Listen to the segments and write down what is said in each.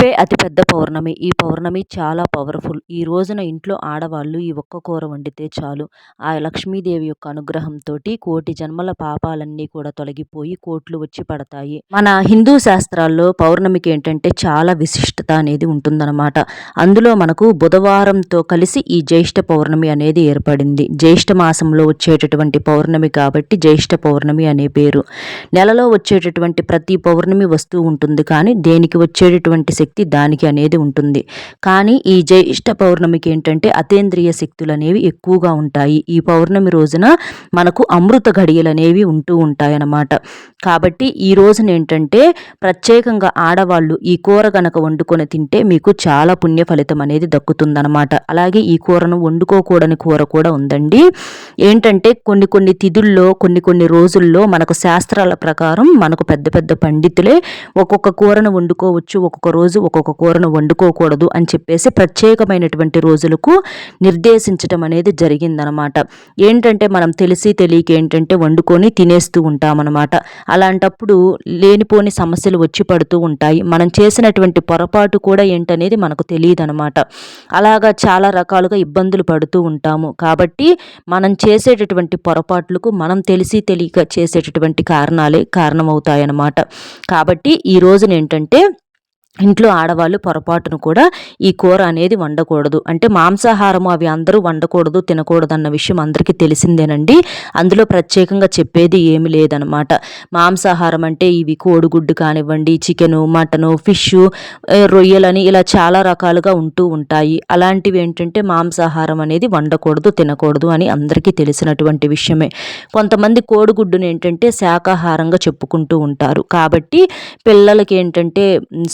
రేపే అతిపెద్ద పౌర్ణమి. ఈ పౌర్ణమి చాలా పవర్ఫుల్. ఈ రోజున ఇంట్లో ఆడవాళ్ళు ఈ ఒక్క కూర వండితే చాలు. ఆ లక్ష్మీదేవి యొక్క అనుగ్రహంతో కోటి జన్మల పాపాలన్నీ కూడా తొలగిపోయి కోట్లు వచ్చి పడతాయి. మన హిందూ శాస్త్రాల్లో పౌర్ణమికి ఏంటంటే చాలా విశిష్టత అనేది ఉంటుందన్నమాట. అందులో మనకు బుధవారంతో కలిసి ఈ జ్యేష్ఠ పౌర్ణమి అనేది ఏర్పడింది. జ్యేష్ఠ మాసంలో వచ్చేటటువంటి పౌర్ణమి కాబట్టి జ్యేష్ఠ పౌర్ణమి అనే పేరు. నెలలో వచ్చేటటువంటి ప్రతి పౌర్ణమి వస్తూ ఉంటుంది. కానీ దేనికి వచ్చేటటువంటి శక్తి దానికి అనేది ఉంటుంది. కానీ ఈ జ్యేష్ఠ పౌర్ణమికి ఏంటంటే అతేంద్రియ శక్తులు అనేవి ఎక్కువగా ఉంటాయి. ఈ పౌర్ణమి రోజున మనకు అమృత ఘడియలు అనేవి ఉంటూ ఉంటాయన్నమాట. కాబట్టి ఈ రోజున ఏంటంటే ప్రత్యేకంగా ఆడవాళ్ళు ఈ కూర కనుక వండుకొని తింటే మీకు చాలా పుణ్య ఫలితం అనేది దక్కుతుందనమాట అలాగే ఈ కూరను వండుకోకూడని కూర కూడా ఉందండి. ఏంటంటే కొన్ని కొన్ని తిథుల్లో కొన్ని కొన్ని రోజుల్లో మనకు శాస్త్రాల ప్రకారం మనకు పెద్ద పెద్ద పండితులే ఒక్కొక్క కూరను వండుకోవచ్చు ఒక్కొక్క రోజు ఒక్కొక్క కూరను వండుకోకూడదు అని చెప్పేసి ప్రత్యేకమైనటువంటి రోజులకు నిర్దేశించడం అనేది జరిగిందనమాట. ఏంటంటే మనం తెలిసి తెలియక ఏంటంటే వండుకొని తినేస్తూ ఉంటామన్నమాట అలాంటప్పుడు లేనిపోని సమస్యలు వచ్చి పడుతూ ఉంటాయి. మనం చేసినటువంటి పొరపాటు కూడా ఏంటనేది మనకు తెలియదు అనమాట అలాగా చాలా రకాలుగా ఇబ్బందులు పడుతూ ఉంటాము. కాబట్టి మనం చేసేటటువంటి పొరపాట్లకు మనం తెలిసి తెలియక చేసేటటువంటి కారణాలే కారణమవుతాయన్నమాట కాబట్టి ఈ రోజున ఏంటంటే ఇంట్లో ఆడవాళ్ళు పొరపాటును కూడా ఈ కూర అనేది వండకూడదు. అంటే మాంసాహారము అవి అందరూ వండకూడదు తినకూడదు అన్న విషయం అందరికీ తెలిసిందేనండి. అందులో ప్రత్యేకంగా చెప్పేది ఏమి లేదనమాట. మాంసాహారం అంటే ఇవి కోడిగుడ్డు కానివ్వండి చికెను మటను ఫిష్ రొయ్యలని ఇలా చాలా రకాలుగా ఉంటూ ఉంటాయి. అలాంటివి ఏంటంటే మాంసాహారం అనేది వండకూడదు తినకూడదు అని అందరికీ తెలిసినటువంటి విషయమే. కొంతమంది కోడిగుడ్డును ఏంటంటే శాకాహారంగా చెప్పుకుంటూ ఉంటారు. కాబట్టి పిల్లలకి ఏంటంటే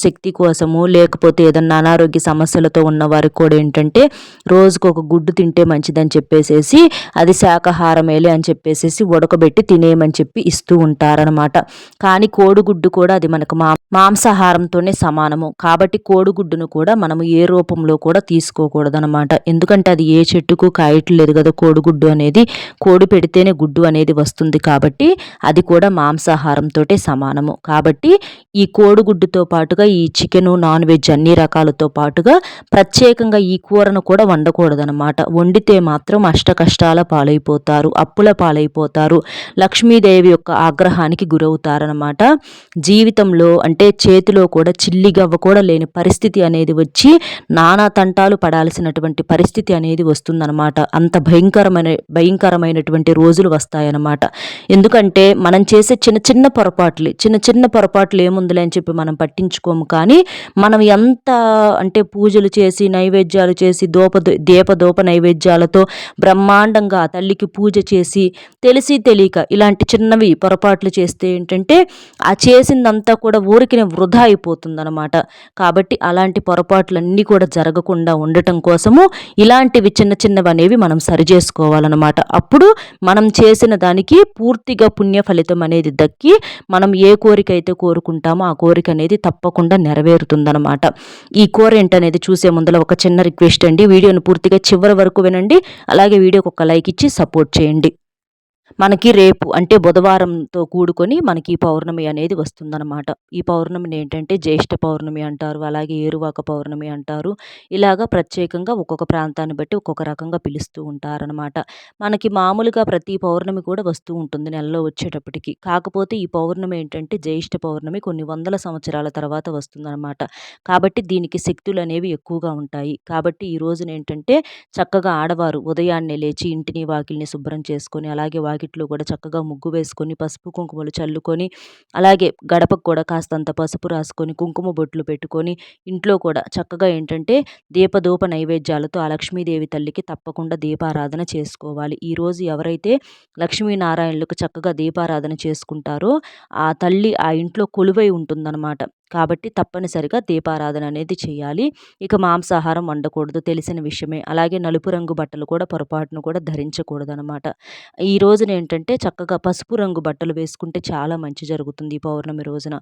శక్తి కోసము లేకపోతే ఏదన్నా అనారోగ్య సమస్యలతో ఉన్న వారికి కూడా ఏంటంటే రోజుకు ఒక గుడ్డు తింటే మంచిదని చెప్పేసేసి అది శాకాహారమేలే అని చెప్పేసేసి ఉడకబెట్టి తినేయమని చెప్పి ఇస్తూ ఉంటారనమాట కానీ కోడిగుడ్డు కూడా అది మనకు మా మాంసాహారంతోనే సమానము. కాబట్టి కోడిగుడ్డును కూడా మనము ఏ రూపంలో కూడా తీసుకోకూడదనమాట ఎందుకంటే అది ఏ చెట్టుకు కాయట్లేదు కదా కోడిగుడ్డు అనేది. కోడి పెడితేనే గుడ్డు అనేది వస్తుంది కాబట్టి అది కూడా మాంసాహారంతో సమానము. కాబట్టి ఈ కోడిగుడ్డుతో పాటుగా ఈ చికెను నాన్ వెజ్ అన్ని రకాలతో పాటుగా ప్రత్యేకంగా ఈ కూరను కూడా వండకూడదనమాట వండితే మాత్రం అష్ట కష్టాల పాలైపోతారు అప్పుల పాలైపోతారు. లక్ష్మీదేవి యొక్క ఆగ్రహానికి గురవుతారనమాట జీవితంలో అంటే చేతిలో కూడా చిల్లిగవ్వ కూడా లేని పరిస్థితి అనేది వచ్చి నానా తంటాలు పడాల్సినటువంటి పరిస్థితి అనేది వస్తుందన్నమాట. అంత భయంకరమైన భయంకరమైనటువంటి రోజులు వస్తాయన్నమాట. ఎందుకంటే మనం చేసే చిన్న చిన్న పొరపాట్లు చిన్న చిన్న పొరపాట్లు ఏముందిలే అని చెప్పి మనం పట్టించుకోము కానీ కానీ మనం ఎంత అంటే పూజలు చేసి నైవేద్యాలు చేసి దోప దీపదోప నైవేద్యాలతో బ్రహ్మాండంగా తల్లికి పూజ చేసి తెలిసి తెలియక ఇలాంటి చిన్నవి పొరపాట్లు చేస్తే ఏంటంటే ఆ చేసిందంతా కూడా ఊరికినే వృధా అయిపోతుందన్నమాట. కాబట్టి అలాంటి పొరపాట్లన్నీ కూడా జరగకుండా ఉండటం కోసము ఇలాంటివి చిన్న చిన్నవి అనేవి మనం సరిచేసుకోవాలన్నమాట అప్పుడు మనం చేసిన దానికి పూర్తిగా పుణ్య ఫలితం అనేది దక్కి మనం ఏ కోరిక అయితే కోరుకుంటామో ఆ కోరిక అనేది తప్పకుండా నెరవేరుతుందనమాట ఈ కూర ఏంటనేది చూసే ముందర ఒక చిన్న రిక్వెస్ట్ అండి. వీడియోను పూర్తిగా చివరి వరకు వినండి. అలాగే వీడియోకి ఒక లైక్ ఇచ్చి సపోర్ట్ చేయండి. మనకి రేపు అంటే బుధవారంతో కూడుకొని మనకి ఈ పౌర్ణమి అనేది వస్తుందన్నమాట. ఈ పౌర్ణమిని ఏంటంటే జ్యేష్ఠ పౌర్ణమి అంటారు అలాగే ఏరువాక పౌర్ణమి అంటారు. ఇలాగ ప్రత్యేకంగా ఒక్కొక్క ప్రాంతాన్ని బట్టి ఒక్కొక్క రకంగా పిలుస్తూ ఉంటారనమాట మనకి మామూలుగా ప్రతి పౌర్ణమి కూడా వస్తూ ఉంటుంది నెలలో వచ్చేటప్పటికి. కాకపోతే ఈ పౌర్ణమి ఏంటంటే జ్యేష్ఠ పౌర్ణమి కొన్ని వందల సంవత్సరాల తర్వాత వస్తుందన్నమాట. కాబట్టి దీనికి శక్తులు అనేవి ఎక్కువగా ఉంటాయి. కాబట్టి ఈ రోజున ఏంటంటే చక్కగా ఆడవారు ఉదయాన్నే లేచి ఇంటిని వాకిల్ని శుభ్రం చేసుకొని అలాగే వాకిట్లో కూడా చక్కగా ముగ్గు వేసుకొని పసుపు కుంకుమలు చల్లుకొని అలాగే గడపకు కూడా కాస్తంత పసుపు రాసుకొని కుంకుమ బొట్లు పెట్టుకొని ఇంట్లో కూడా చక్కగా ఏంటంటే దీపధూప నైవేద్యాలతో ఆ లక్ష్మీదేవి తల్లికి తప్పకుండా దీపారాధన చేసుకోవాలి. ఈరోజు ఎవరైతే లక్ష్మీనారాయణులకు చక్కగా దీపారాధన చేసుకుంటారో ఆ తల్లి ఆ ఇంట్లో కొలువై ఉంటుందన్నమాట. కాబట్టి తప్పనిసరిగా దీపారాధన అనేది చేయాలి. ఇక మాంసాహారం వండకూడదు తెలిసిన విషయమే. అలాగే నలుపు రంగు బట్టలు కూడా పొరపాటును కూడా ధరించకూడదు అనమాట ఈ రోజున ఏంటంటే చక్కగా పసుపు రంగు బట్టలు వేసుకుంటే చాలా మంచి జరుగుతుంది ఈ పౌర్ణమి రోజున.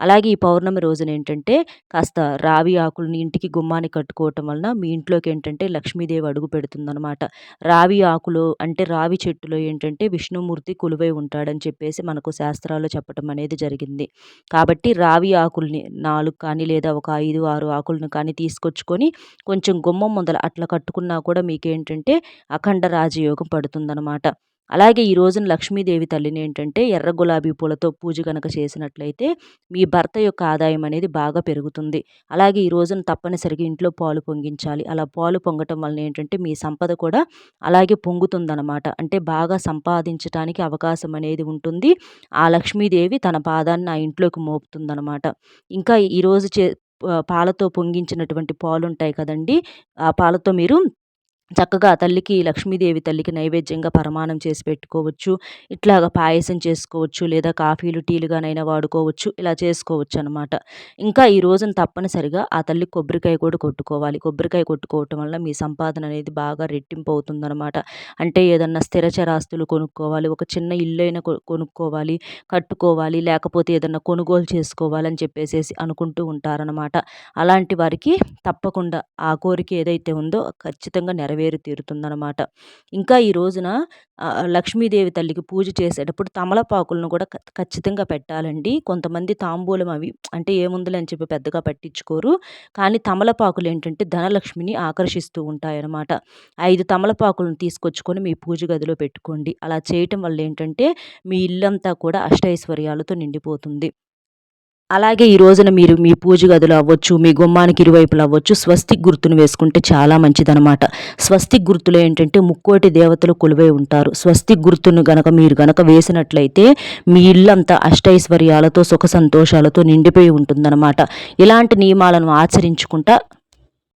అలాగే ఈ పౌర్ణమి రోజున ఏంటంటే కాస్త రావి ఆకులని ఇంటికి గుమ్మాన్ని కట్టుకోవటం వలన మీ ఇంట్లోకి ఏంటంటే లక్ష్మీదేవి అడుగు పెడుతుందనమాట రావి ఆకులు అంటే రావి చెట్టులో ఏంటంటే విష్ణుమూర్తి కొలువై ఉంటాడని చెప్పేసి మనకు శాస్త్రాలు చెప్పడం అనేది జరిగింది. కాబట్టి రావి ఆకులు ఆకుల్ని నాలుగు కానీ లేదా ఒక ఐదు ఆరు ఆకులను కానీ తీసుకొచ్చుకొని కొంచెం గుమ్మం ముందల అట్లా కట్టుకున్నా కూడా మీకేంటంటే అఖండ రాజయోగం పడుతుందనమాట అలాగే ఈ రోజున లక్ష్మీదేవి తల్లిని ఏంటంటే ఎర్ర గులాబీ పూలతో పూజ కనుక చేసినట్లయితే మీ భర్త యొక్క ఆదాయం అనేది బాగా పెరుగుతుంది. అలాగే ఈ రోజున తప్పనిసరిగా ఇంట్లో పాలు పొంగించాలి. అలా పాలు పొంగటం వలన ఏంటంటే మీ సంపద కూడా అలాగే పొంగుతుందనమాట అంటే బాగా సంపాదించడానికి అవకాశం అనేది ఉంటుంది. ఆ లక్ష్మీదేవి తన పాదాన్ని ఆ ఇంట్లోకి మోపుతుందనమాట ఇంకా ఈరోజు చే పాలతో పొంగించినటువంటి పాలు ఉంటాయి కదండి ఆ పాలతో మీరు చక్కగా తల్లికి లక్ష్మీదేవి తల్లికి నైవేద్యంగా పరమాణం చేసి పెట్టుకోవచ్చు. ఇట్లాగ పాయసం చేసుకోవచ్చు లేదా కాఫీలు టీలుగానైనా వాడుకోవచ్చు. ఇలా చేసుకోవచ్చు అనమాట ఇంకా ఈ రోజున తప్పనిసరిగా ఆ తల్లి కొబ్బరికాయ కూడా కొట్టుకోవాలి. కొబ్బరికాయ కొట్టుకోవటం వల్ల మీ సంపాదన అనేది బాగా రెట్టింపు అవుతుందన్నమాట. అంటే ఏదన్నా స్థిరచరాస్తులు కొనుక్కోవాలి ఒక చిన్న ఇల్లు అయినా కొనుక్కోవాలి కట్టుకోవాలి లేకపోతే ఏదన్నా కొనుగోలు చేసుకోవాలని చెప్పేసి అనుకుంటూ ఉంటారనమాట అలాంటి వారికి తప్పకుండా ఆ కోరిక ఏదైతే ఉందో ఖచ్చితంగా నెరవేరు నెరవేరి తీరుతుందనమాట ఇంకా ఈ రోజున లక్ష్మీదేవి తల్లికి పూజ చేసేటప్పుడు తమలపాకులను కూడా ఖచ్చితంగా పెట్టాలండి. కొంతమంది తాంబూలం అవి అంటే ఏముందులే అని చెప్పి పెద్దగా పట్టించుకోరు. కానీ తమలపాకులు ఏంటంటే ధనలక్ష్మిని ఆకర్షిస్తూ ఉంటాయన్నమాట. ఐదు తమలపాకులను తీసుకొచ్చుకొని మీ పూజ గదిలో పెట్టుకోండి. అలా చేయటం వల్ల ఏంటంటే మీ ఇల్లంతా కూడా అష్టైశ్వర్యాలతో నిండిపోతుంది. అలాగే ఈ రోజున మీరు మీ పూజ గదులు అవ్వచ్చు మీ గుమ్మానికి ఇరువైపులు అవ్వచ్చు స్వస్తిక్ గుర్తును వేసుకుంటే చాలా మంచిదనమాట స్వస్తిక్ గుర్తులు ఏంటంటే ముక్కోటి దేవతలు కొలువై ఉంటారు. స్వస్తిక్ గుర్తును గనక మీరు గనక వేసినట్లయితే మీ ఇల్లంతా అష్టైశ్వర్యాలతో సుఖ సంతోషాలతో నిండిపోయి ఉంటుందన్నమాట. ఇలాంటి నియమాలను ఆచరించుకుంటా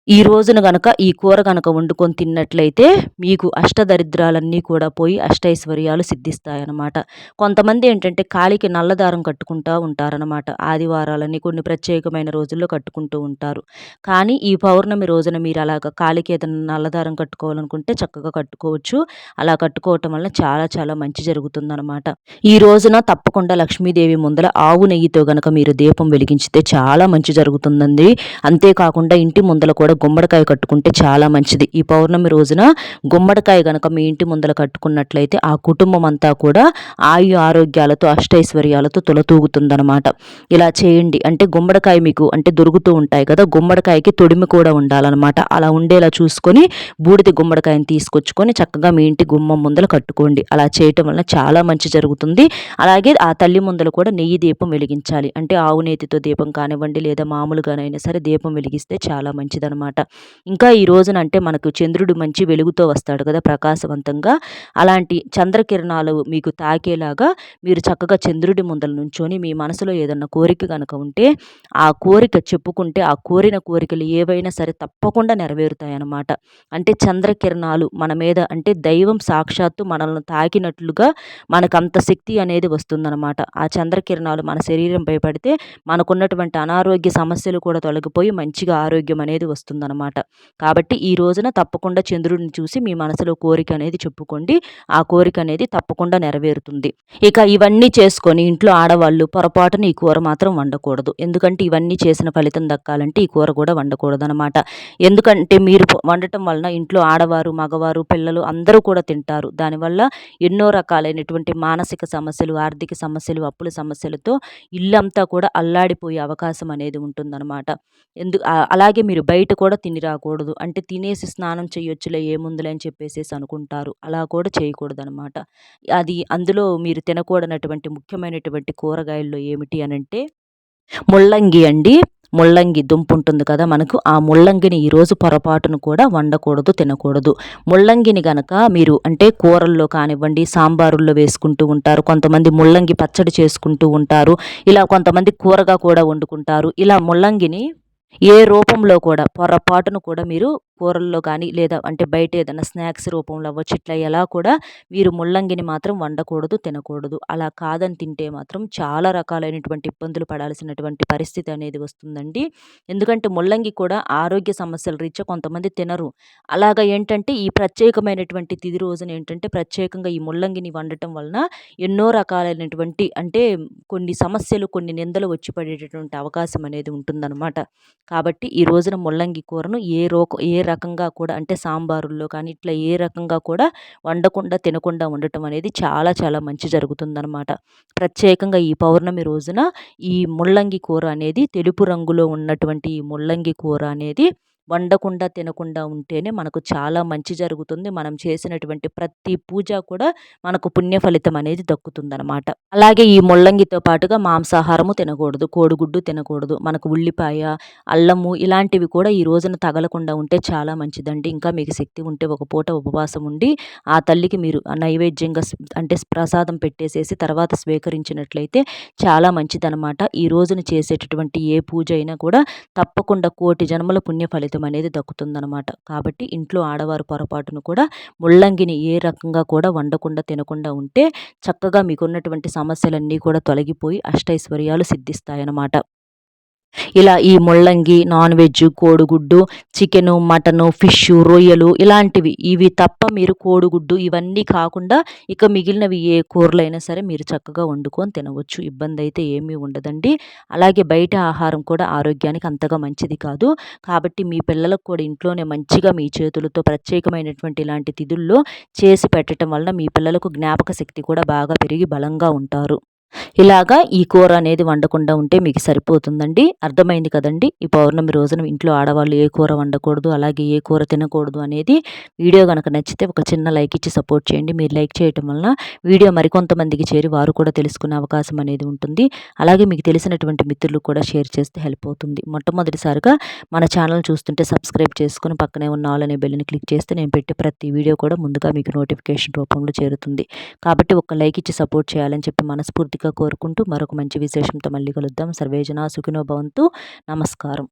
ఈ రోజున గనక ఈ కూర గనక వండుకొని తిన్నట్లయితే మీకు అష్టదరిద్రాలన్నీ కూడా పోయి అష్టైశ్వర్యాలు సిద్ధిస్తాయన్నమాట. కొంతమంది ఏంటంటే కాలికి నల్లదారం కట్టుకుంటూ ఉంటారనమాట ఆదివారాలని కొన్ని ప్రత్యేకమైన రోజుల్లో కట్టుకుంటూ ఉంటారు. కానీ ఈ పౌర్ణమి రోజున మీరు అలాగ కాలికి ఏదైనా నల్లదారం కట్టుకోవాలనుకుంటే చక్కగా కట్టుకోవచ్చు. అలా కట్టుకోవటం వల్ల చాలా చాలా మంచి జరుగుతుందనమాట ఈ రోజున తప్పకుండా లక్ష్మీదేవి ముందల ఆవు నెయ్యితో గనక మీరు దీపం వెలిగించితే చాలా మంచి జరుగుతుందండి. అంతేకాకుండా ఇంటి ముందల కూడా గుమ్మడికాయ కట్టుకుంటే చాలా మంచిది. ఈ పౌర్ణమి రోజున గుమ్మడికాయ కనుక మీ ఇంటి ముందర కట్టుకున్నట్లయితే ఆ కుటుంబం అంతా కూడా ఆయు ఆరోగ్యాలతో అష్టైశ్వర్యాలతో తులతూగుతుందనమాట ఇలా చేయండి. అంటే గుమ్మడికాయ మీకు అంటే దొరుకుతూ ఉంటాయి కదా గుమ్మడికాయకి తొడిమి కూడా ఉండాలన్నమాట. అలా ఉండేలా చూసుకొని బూడిద గుమ్మడికాయని తీసుకొచ్చుకొని చక్కగా మీ ఇంటి గుమ్మం ముందర కట్టుకోండి. అలా చేయటం వలన చాలా మంచి జరుగుతుంది. అలాగే ఆ తల్లి ముందల కూడా నెయ్యి దీపం వెలిగించాలి. అంటే ఆవు నేతితో దీపం కానివ్వండి లేదా మామూలుగానైనా సరే దీపం వెలిగిస్తే చాలా మంచిదనమాట అనమాట ఇంకా ఈ రోజున అంటే మనకు చంద్రుడు మంచి వెలుగుతో వస్తాడు కదా ప్రకాశవంతంగా. అలాంటి చంద్రకిరణాలు మీకు తాకేలాగా మీరు చక్కగా చంద్రుడి ముందల నుంచొని మీ మనసులో ఏదన్నా కోరిక కనుక ఉంటే ఆ కోరిక చెప్పుకుంటే ఆ కోరిన కోరికలు ఏవైనా సరే తప్పకుండా నెరవేరుతాయి అన్నమాట అంటే చంద్రకిరణాలు మన మీద అంటే దైవం సాక్షాత్తు మనల్ని తాకినట్లుగా మనకు అంత శక్తి అనేది వస్తుందన్నమాట. ఆ చంద్రకిరణాలు మన శరీరంపై పడితే మనకున్నటువంటి అనారోగ్య సమస్యలు కూడా తొలగిపోయి మంచిగా ఆరోగ్యం అనేది వస్తుంది. వస్తుందన్నమాట కాబట్టి ఈ రోజున తప్పకుండా చంద్రుడిని చూసి మీ మనసులో కోరిక అనేది చెప్పుకోండి. ఆ కోరిక అనేది తప్పకుండా నెరవేరుతుంది. ఇక ఇవన్నీ చేసుకొని ఇంట్లో ఆడవాళ్ళు పొరపాటున ఈ కూర మాత్రం వండకూడదు. ఎందుకంటే ఇవన్నీ చేసిన ఫలితం దక్కాలంటే ఈ కూర కూడా వండకూడదు అనమాట ఎందుకంటే మీరు వండటం వలన ఇంట్లో ఆడవారు మగవారు పిల్లలు అందరూ కూడా తింటారు. దానివల్ల ఎన్నో రకాలైనటువంటి మానసిక సమస్యలు ఆర్థిక సమస్యలు అప్పుల సమస్యలతో ఇల్లంతా కూడా అల్లాడిపోయే అవకాశం అనేది ఉంటుందన్నమాట. ఎందు అలాగే మీరు బయట కూడా తిని రాకూడదు. అంటే తినేసి స్నానం చేయొచ్చులే ఏముందులే అని చెప్పేసేసి అనుకుంటారు. అలా కూడా చేయకూడదు అనమాట అది అందులో మీరు తినకూడనటువంటి ముఖ్యమైనటువంటి కూరగాయల్లో ఏమిటి అని అంటే ముల్లంగి అండి. ముల్లంగి దుంపు ఉంటుంది కదా మనకు ఆ ముల్లంగిని ఈరోజు పొరపాటును కూడా వండకూడదు తినకూడదు. ముల్లంగిని గనక మీరు అంటే కూరల్లో కానివ్వండి సాంబారుల్లో వేసుకుంటూ ఉంటారు. కొంతమంది ముల్లంగి పచ్చడి చేసుకుంటూ ఉంటారు. ఇలా కొంతమంది కూరగా కూడా వండుకుంటారు. ఇలా ముల్లంగిని ఏ రూపంలో కూడా పొరపాటును కూడా మీరు కూరల్లో కానీ లేదా అంటే బయట ఏదైనా స్నాక్స్ రూపంలో అవ్వచ్చు ఇట్లా ఎలా కూడా మీరు ముల్లంగిని మాత్రం వండకూడదు తినకూడదు. అలా కాదని తింటే మాత్రం చాలా రకాలైనటువంటి ఇబ్బందులు పడాల్సినటువంటి పరిస్థితి అనేది వస్తుందండి. ఎందుకంటే ముల్లంగి కూడా ఆరోగ్య సమస్యల రీత్యా కొంతమంది తినరు. అలాగ ఏంటంటే ఈ ప్రత్యేకమైనటువంటి తిది రోజున ఏంటంటే ప్రత్యేకంగా ఈ ముల్లంగిని వండటం వలన ఎన్నో రకాలైనటువంటి అంటే కొన్ని సమస్యలు కొన్ని నిందలు వచ్చి పడేటటువంటి అవకాశం అనేది ఉంటుందన్నమాట. కాబట్టి ఈ రోజున ముల్లంగి కూరను ఏ రో ఏ రకంగా కూడా అంటే సాంబారుల్లో కానీ ఇట్లా ఏ రకంగా కూడా వండకుండా తినకుండా ఉండటం అనేది చాలా చాలా మంచి జరుగుతుందనమాట ప్రత్యేకంగా ఈ పౌర్ణమి రోజున ఈ ముల్లంగి కూర అనేది తెలుపు రంగులో ఉన్నటువంటి ఈ ముల్లంగి కూర అనేది వండకుండా తినకుండా ఉంటేనే మనకు చాలా మంచి జరుగుతుంది. మనం చేసినటువంటి ప్రతి పూజ కూడా మనకు పుణ్య ఫలితం అనేది దక్కుతుందనమాట అలాగే ఈ ముల్లంగితో పాటుగా మాంసాహారము తినకూడదు కోడిగుడ్డు తినకూడదు మనకు ఉల్లిపాయ అల్లము ఇలాంటివి కూడా ఈ రోజున తగలకుండా ఉంటే చాలా మంచిదండి. ఇంకా మీకు శక్తి ఉంటే ఒక పూట ఉపవాసం ఉండి ఆ తల్లికి మీరు నైవేద్యంగా అంటే ప్రసాదం పెట్టేసేసి తర్వాత స్వీకరించినట్లయితే చాలా మంచిదనమాట ఈ రోజున చేసేటటువంటి ఏ పూజ అయినా కూడా తప్పకుండా కోటి జన్మల పుణ్య ఫలితం ఫలితం అనేది దక్కుతుందనమాట కాబట్టి ఇంట్లో ఆడవారు పొరపాటును కూడా ముల్లంగిని ఏ రకంగా కూడా వండకుండా తినకుండా ఉంటే చక్కగా మీకున్నటువంటి సమస్యలన్నీ కూడా తొలగిపోయి అష్టైశ్వర్యాలు సిద్ధిస్తాయన్నమాట. ఇలా ఈ ముల్లంగి నాన్ వెజ్ కోడిగుడ్డు చికెను మటను ఫిష్ రొయ్యలు ఇలాంటివి. ఇవి తప్ప మీరు కోడిగుడ్డు ఇవన్నీ కాకుండా ఇక మిగిలినవి ఏ కూరలైనా సరే మీరు చక్కగా వండుకొని తినవచ్చు. ఇబ్బంది అయితే ఏమీ ఉండదండి. అలాగే బయట ఆహారం కూడా ఆరోగ్యానికి అంతగా మంచిది కాదు. కాబట్టి మీ పిల్లలకు కూడా ఇంట్లోనే మంచిగా మీ చేతులతో ప్రత్యేకమైనటువంటి ఇలాంటి తిథుల్లో చేసి పెట్టడం వలన మీ పిల్లలకు జ్ఞాపక శక్తి కూడా బాగా పెరిగి బలంగా ఉంటారు. ఇలాగా ఈ కూర అనేది వండకుండా ఉంటే మీకు సరిపోతుందండి. అర్థమైంది కదండి? ఈ పౌర్ణమి రోజున ఇంట్లో ఆడవాళ్ళు ఏ కూర వండకూడదు అలాగే ఏ కూర తినకూడదు అనేది వీడియో కనుక నచ్చితే ఒక చిన్న లైక్ ఇచ్చి సపోర్ట్ చేయండి. మీరు లైక్ చేయటం వలన వీడియో మరికొంతమందికి చేరి వారు కూడా తెలుసుకునే అవకాశం అనేది ఉంటుంది. అలాగే మీకు తెలిసినటువంటి మిత్రులు కూడా షేర్ చేస్తే హెల్ప్ అవుతుంది. మొట్టమొదటిసారిగా మన ఛానల్ చూస్తుంటే సబ్స్క్రైబ్ చేసుకుని పక్కనే ఉన్న ఆల్ అనే బెల్ని క్లిక్ చేస్తే నేను పెట్టే ప్రతి వీడియో కూడా ముందుగా మీకు నోటిఫికేషన్ రూపంలో చేరుతుంది. కాబట్టి ఒక లైక్ ఇచ్చి సపోర్ట్ చేయాలని చెప్పి మనస్ఫూర్తిగా కోరుకుంటూ మరొక మంచి విశేషంతో మళ్ళీ కలుద్దాం. సర్వేజన సుఖినో భవంతు. నమస్కారం.